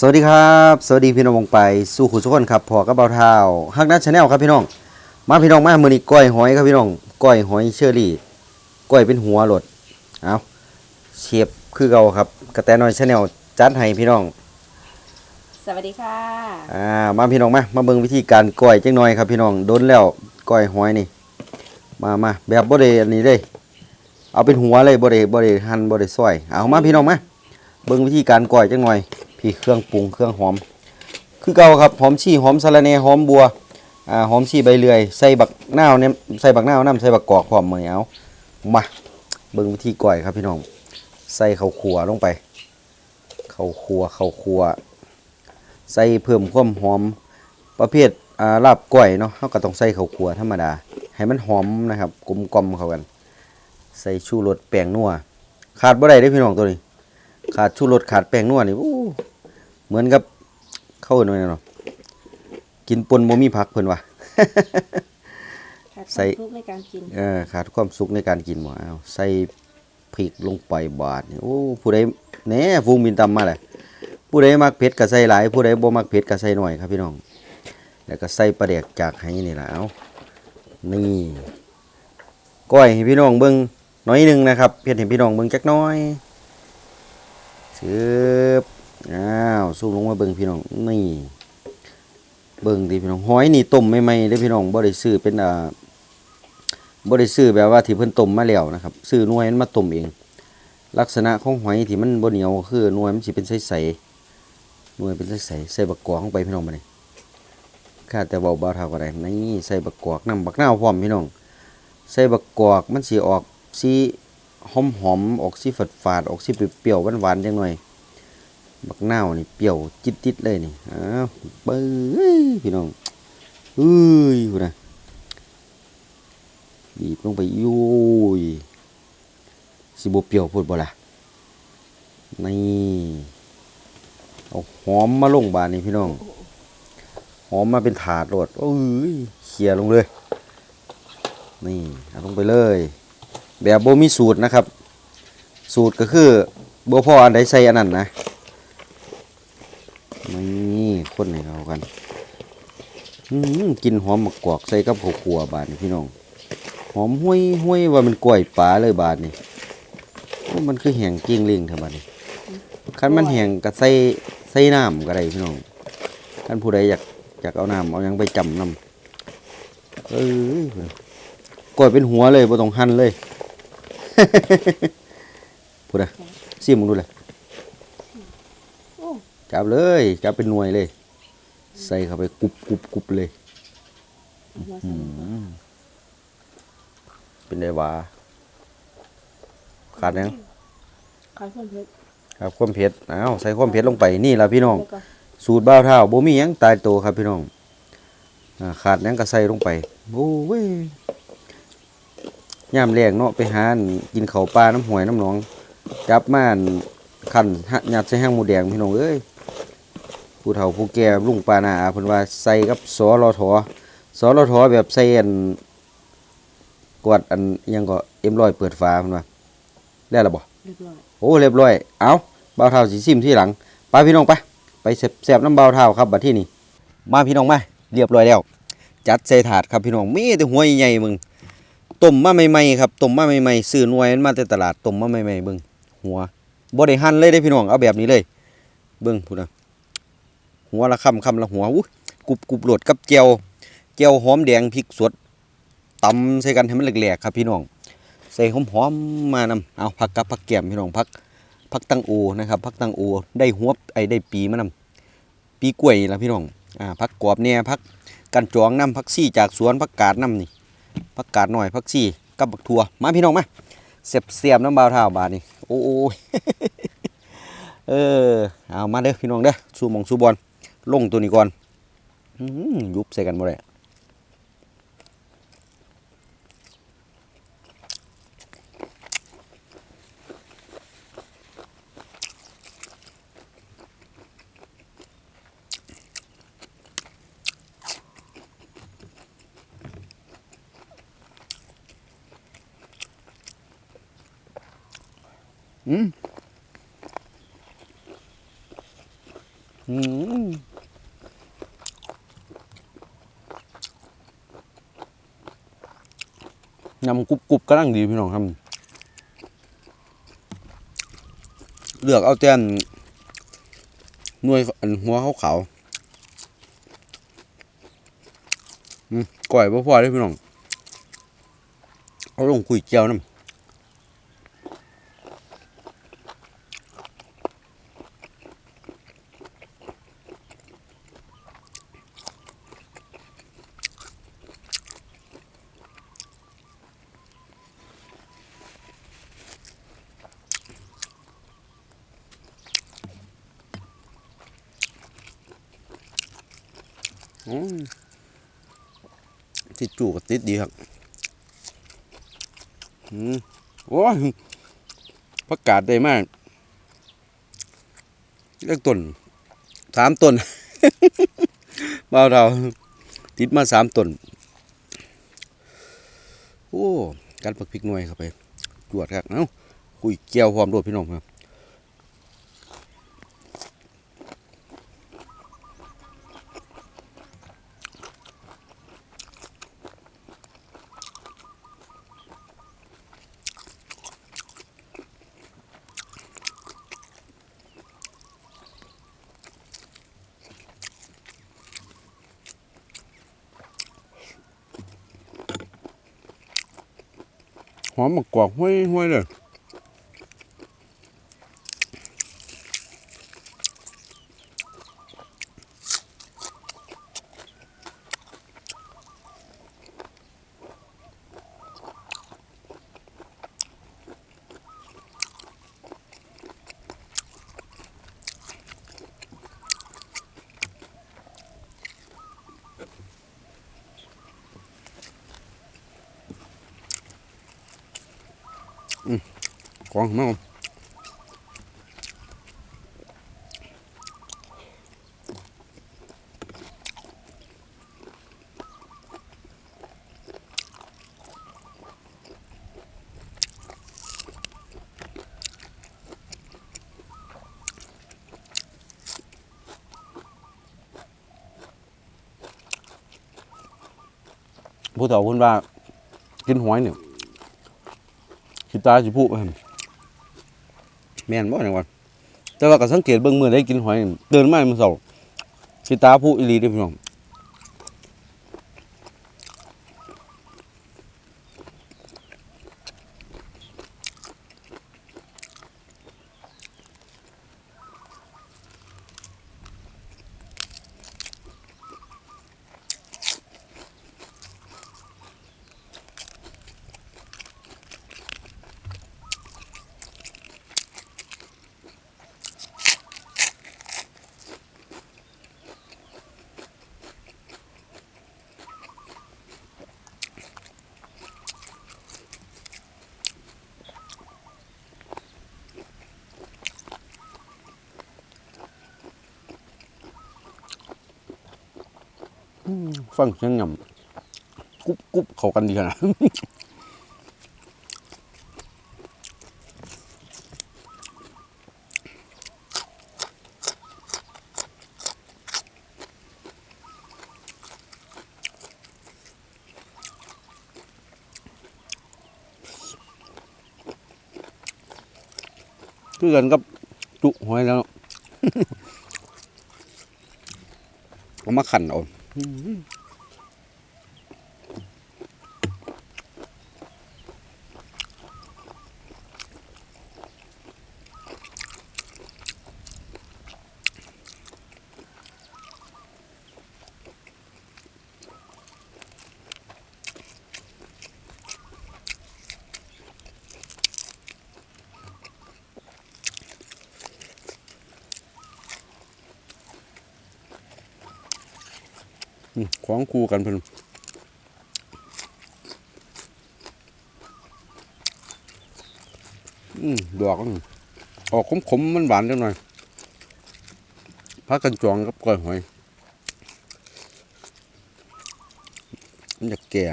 สวัสดีครับ สวัสดีพี่น้องวงไปสู่ขุสุกคนครับพอกับเบาเท้าฮักนัทชาแนลครับพี่น้อง มาพี่น้องมามือนี้ก้อยหอยครับพี่น้องก้อยหอยเชอรี่ก้อยเป็นหัวโหลดเอาเชฟคือเก่าครับกระแตน้อยชาแนลจัดให้พี่น้อง สวัสดีค่ะอ่ามาพี่น้องมามาเบิ่งวิธีการก้อยจังหน่อยครับพี่น้องโดนแล้วก้อยหอยนี่ มามาแบบบ่ได้อันนี้เลยเอาเป็นหัวเลยบ่ได้บ่ได้หั่นบ่ได้ซอยเอามาพี่น้องมาเบิ่งวิธีการก้อยจังหน่อย พี่เครื่องปรุงเครื่องหอม คือเก่าครับหอมชี่หอมสะระแหน่หอมบัวอ่าหอมชี่ใบเลื่อยใส่บักนาวเนี่ยใส่บักนาวน้ำใส่บักกอกพร้อมมื้อนี้เอามาเบิ่งวิธีก้อยครับพี่น้องใส่ข้าวคั่วลงไปข้าวคั่วข้าวคั่วใส่เพิ่มความหอมประเภทอ่าลาบก้อยเนาะเราก็ต้องใส่ข้าวคั่วธรรมดา ให้มันหอมนะครับกลมกลมเข้ากัน ใส่ชูรสแป้งนัวขาดบ่ได้เด้พี่น้องตัวนี้ ขาดชูรสขาดแป้งนัวนี่อู้เหมือนกับเข้าวหน่อยเนาะกินปนบ่มีผักเพิ่นว่าขาดใส่ความทุกข์ในการกินเออขาดความสุขในการกินบ่เอาใส่พริกลงไปบาดนี่โอ้ผู้ใดแหน่ฟูงบินตำมาเลยผู้ใดมักเผ็ดก็ใส่หลาย ผู้ใดบ่มักเผ็ดก็ใส่หน่อยครับพี่น้อง แล้วก็ใส่ปลาแดกจากให้นี่ล่ะเอานี่ก้อยให้พี่น้องเบิ่งน้อยหนึงนะครับเพ็ดให้พี่น้องเบิ่งจักหน้อย ชืบอ้าวซูมลงมาเบิ่งพี่น้องนี่ เบิ่งดิพี่น้องหอยนี่ต้มใหม่ๆเด้พี่น้องบ่ได้ซื้อเป็นอ่าบ่ได้ซื้อแบบว่าที่เพิ่นต้มมาแล้วนะครับซื้อหน่วยมันมาต้มเอง ลักษณะของหอยที่มันบ่เหนียวคือหน่วยมันสิเป็นใสๆหน่วยเป็นใสๆใส่บักกอกลงไปพี่น้องบัดนี้ข้าแต่เบาเบาเท่าก็ได้นี่ใส่บักกอกน้ำบักนาวพร้อมพี่น้อง ใส่บักกอกมันสิออกสี หอมๆอมออกสีฝาดออกสีเปรี้ยวๆหวานจังหน่อยบักนาวนี่เปรี้ยวจิตๆเลยนี่อ้าวเบ้ยพี่น้องเอ้ยพุ่นน่ะบีบลงไปยุยสิบเปรี้ยวพูดบ่ล่ะนี่เอาหอมมาลงบานนี่พี่น้องหอมมาเป็นถาดโหลดโอ้ยเขี่ยลงเลย นี่เอาลงไปเลย แบบโบมีสูตรนะครับ สูตรก็คือโบพ่ออันใดใส่อันนั้นนะนี่คนให้เขากันกินหอมมะกอกใส่กับข้าวคั่วบานนี่พี่น้องหอมห้วยห้วยว่ามันกล้วยปลาเลยบาดนี่มันคือแห้งเกลี้ยงเลี่ยงเท่าบาดนี่คันมันแห้งก็ใส่ใส่น้ำก็ได้พี่น้องคันผู้ใดอยากอยากเอาน้ำเอายังไปจำน้ำเอ้ยกล้วยเป็นหัวเลยบ่ต้องหั่นเลย พูดอะซิมมึงดูเลยโอ้จับเลยจับเป็นหน่วยเลย ใส่เข้าไปกรุบกรุบกรุบเลยหัวอืสมมเป็นไดวะขาดหยังขาดความเผ็ดครับความเผ็ดอ้าวใส่ความเผ็ดลงไปนี่ล่ะพี่น้องแล้วก็สูตรบ้าวเท่าบ่มีหยังตายตัวครับพี่น้องอ่าขาดหยังก็ใส่ลงไปโอ้ย ยามแรงเนาะไปหาอั่นกินข้าวปลาน้ำหวยน้ำหนองจับมาอั่นคั่นหะยัดใส่ห้างหมูแดงพี่น้องเอ้ยผู้เฒ่าผู้แก่ลุงป้านาอาเพิ่นว่าใส่กับสอรอถอสอรอถอแบบใส่อันกวดอันอิหยังก็เอ็มร้อยเปิดฝาเพิ่นว่าได้แล้วบ่เรียบร้อยโอ้เรียบร้อยเอาเบาเท่าสีซิมที่หลังไปพี่น้องไปไปแสบๆน้ำเบาเท่าครับบัดที่นี่มาพี่น้องมาเรียบร้อยแล้วจัดใส่ถาดครับพี่น้องมีแต่หัวใหญ่ๆมึง ต้มมาใหม่ๆครับต้มมาใหม่ๆซื้อหน่วยมันมาแต่ตลาดต้มมาใหม่ๆเบิ่งหัวบ่ได้หั่นเลยเด้พี่น้องเอาแบบนี้เลย เบิ่งพุ่นนะหัวละคำคำละหัวอู้กรุบกรุบโหลดกับเจียวเจียวหอมแดงพริกสดตำใส่กันให้มันแหลกๆครับพี่น้องใส่หอมๆมานำเอาผักกับผักแก้มพี่น้องผักพักตังโอนะครับพักตังโอได้หัวไอ้ได้ปีมานำปีกล้วยละพี่น้องอ่าพักกรอบเนี่ยพักกันจองน้ำพักซี่จากสวนพักกาดน้ำนี่ พักกาดหน่อยพักซี่กับบักทัวมาพี่น้องมาเสียบเสียบน้ำบาวเท้าบาดนี่โอ้ยเออเอามาเด้อพี่น้องเด้อสู้มองสู้บอลลงตัวนี้ก่อนอยุบใส่กันบ่ได้ อืมอืมยำกรุบกรุบกำลังดีพี่น้องครับ เลือกเอาแต่นนวยอันหัวขาวๆอืมก่อยบ่พอเลยพี่น้อง เอาลงคุยเจียวน้ำ อืมที่จูกติดดีครับอืมโอ้ยประกาศได้มากเลือกต้นสามต้นเบาเราติดมาสามต้นโอ้การปักพริกหน่วยเข้าไป จวดครับเอ้าคุยเกี่ยวพร้อมโดดพี่น้องครับ อมมากกอกห้วยห้วยเลย ของมาครับผู้เฒ่าคนว่ากินหอยเนี่ยคิดตาสิพูดไปหั่น แม่นบ่จังว่าแต่ว่าก็สังเกตเบิ่งมื้อได้กินหอยเตือนมามื้อเช้าสิตาผู้อีหลีเด้อพี่น้อง ฟังเสียงหย่ำกุ๊บกุ๊บเขากันดีขนาดคือกันกับจุหอยแล้ว เอามาขันเอา อื ของคู่กันเพิ่นอืมดอกออกขมๆมันหวานจังหน่อยพักกันจองกับก้อยหอยมันจะแก่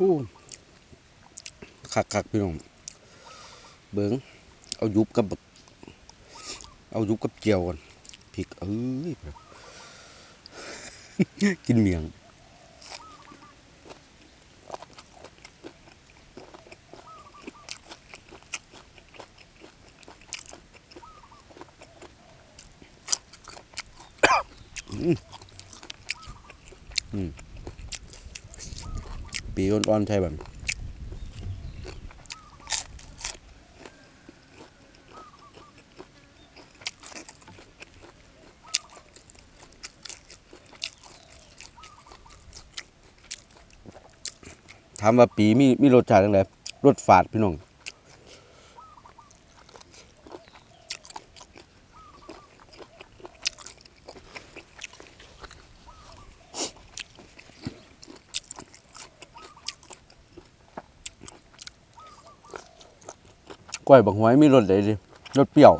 อู้คักคักพี่น้องเบิงเอายุบกับบักเอายุบกับเจียวก่อนพริกเอ้ยกินเมียง อ่อนๆใช่แบบถามว่าปีมีมีรสชาติจังไงรสฝาดพี่น้อง ก้อยบักหวยมีรสเลยดิรสเปรี้ยว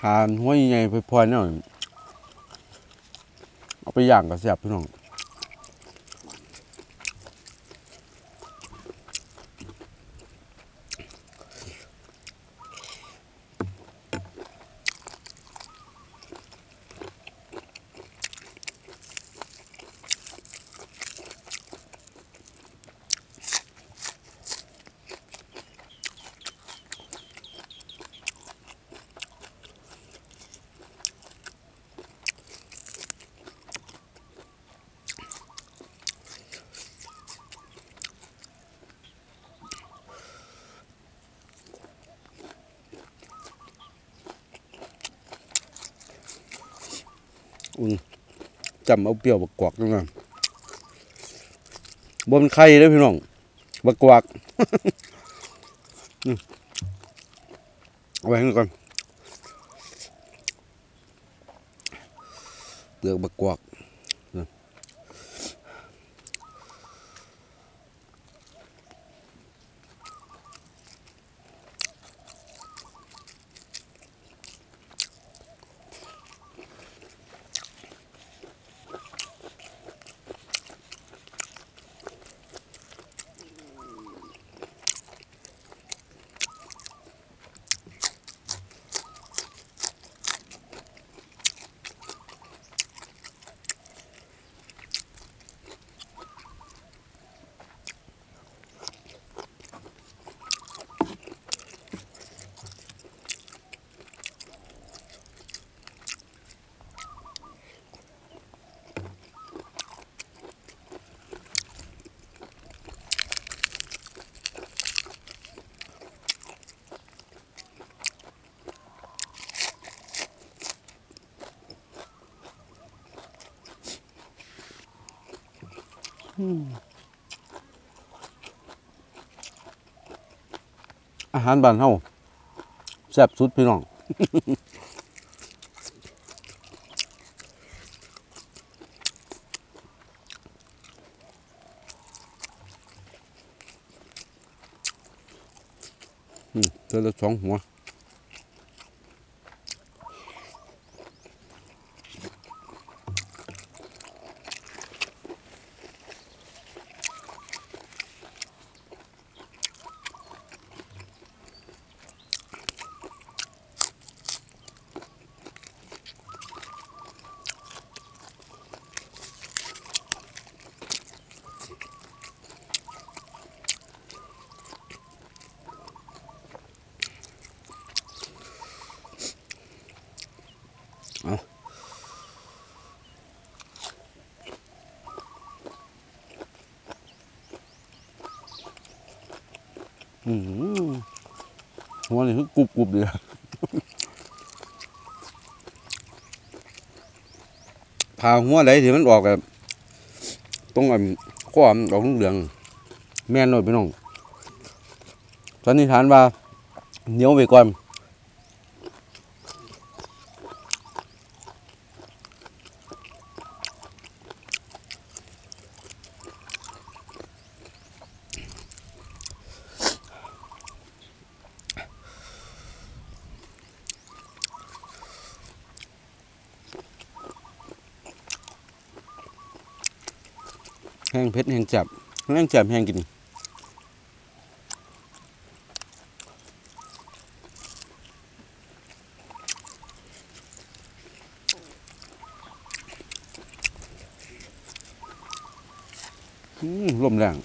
ทานหัวใหญ่ๆไปพลอยๆหน่อยเอาไปย่างกับแซ่บพี่น้อง อุ่นจำเอาเปรี้ยวบักกวักด้วยนะบนไข่เด้อพี่น้องบักกวักเอาไว้ให้ก่อนเปลือกบักกวัก อาหารบ้านเฮาแซ่บสุดพี่น้องอืมเจอละสองหัว หัวนี่คือกรุบกรุบเลยพาหัวไหลที่มันออกแบบตรงอันข้อมออกเหลือง แม่นหน่อยพี่น้องสันนิษฐานว่าเหนียวไปก่อน งเผ็ดแห้งจับแห้งจับแห้งกินอืมลมแรง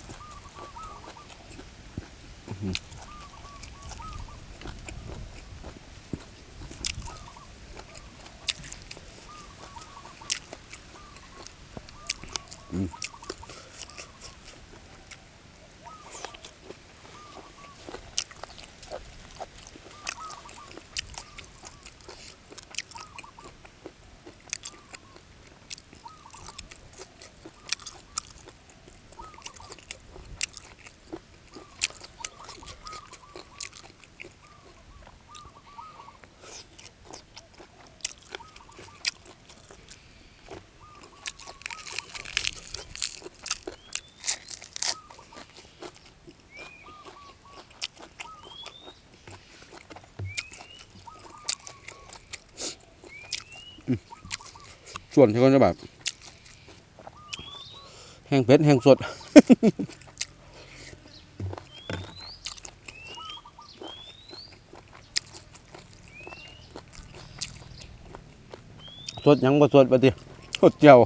ส่วนที่เขาจะแบบ แห้งเผ็ดแห้งสด สดยังบ่สดปะติสดเจียว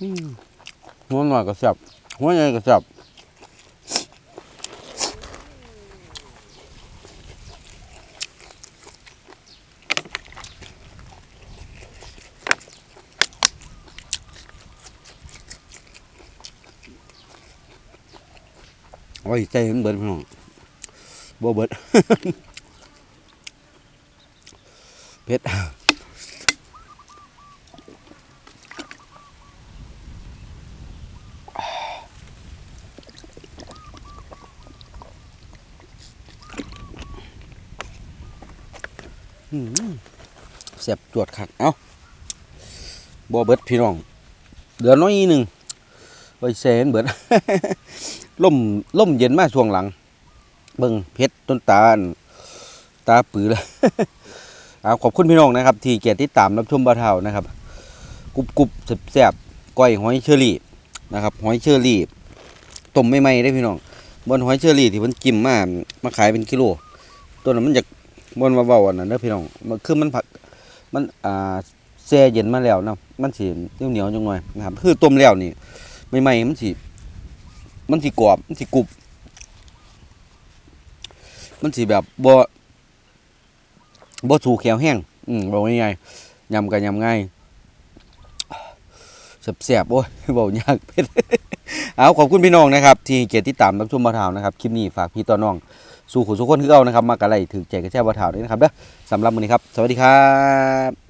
หัวหน่อยก็แซ่บหัวใหญ่ก็แซ่บโอ้ยใจมันเบิดพี่น้องบ่เบิดเผ็ด เสียบจวดขัดเอ้าบ่เบิดพี่น้องเดือน้อยหนึ่งไว้แสนเบิดล่มล่มเย็นมากช่วงหลัง เบิ่งเพชรต้นตาลตาปือเลยเอาขอบคุณพี่น้องนะครับ ที่เกียรติตามรับชมบาเท่านะครับกรุบกรุบแซ่บแซ่บก้อยหอยเชอรี่นะครับ หอยเชอรี่ต้มไม่ไหม้ได้พี่น้องบนหอยเชอรี่ที่เพิ่นจิ้มมามาขายเป็นกิโล ตัวนั้นมันจะ บนมาเบาอันนั้นเด้อพี่น้องมันคือมันผักมันอ่าแช่เย็นมาแล้วนะมันสิเหนียวๆจังหน่อยนะครับคือต้มแล้วนี่ใหม่ๆมันสิมันสิกรอบมันสิกรุบมันสิแบบบ่บ่สู่แขวแห้งอืมบอกง่ายๆยำก็ยำง่ายแซ่บๆโอ้ยเว้ายากเผ็ดเอาขอบคุณพี่น้องนะครับ ที่เกียรติติดตามรับชมมาทาวนะครับ คลิปนี้ฝากพี่ต่อน้อง สู่ขุนสุขคนคือเอานะครับ มากระไรถือแจกกระแช่บะถาวด้นะครับเด้อสำหรับมื้อนี้ครับ สวัสดีครับ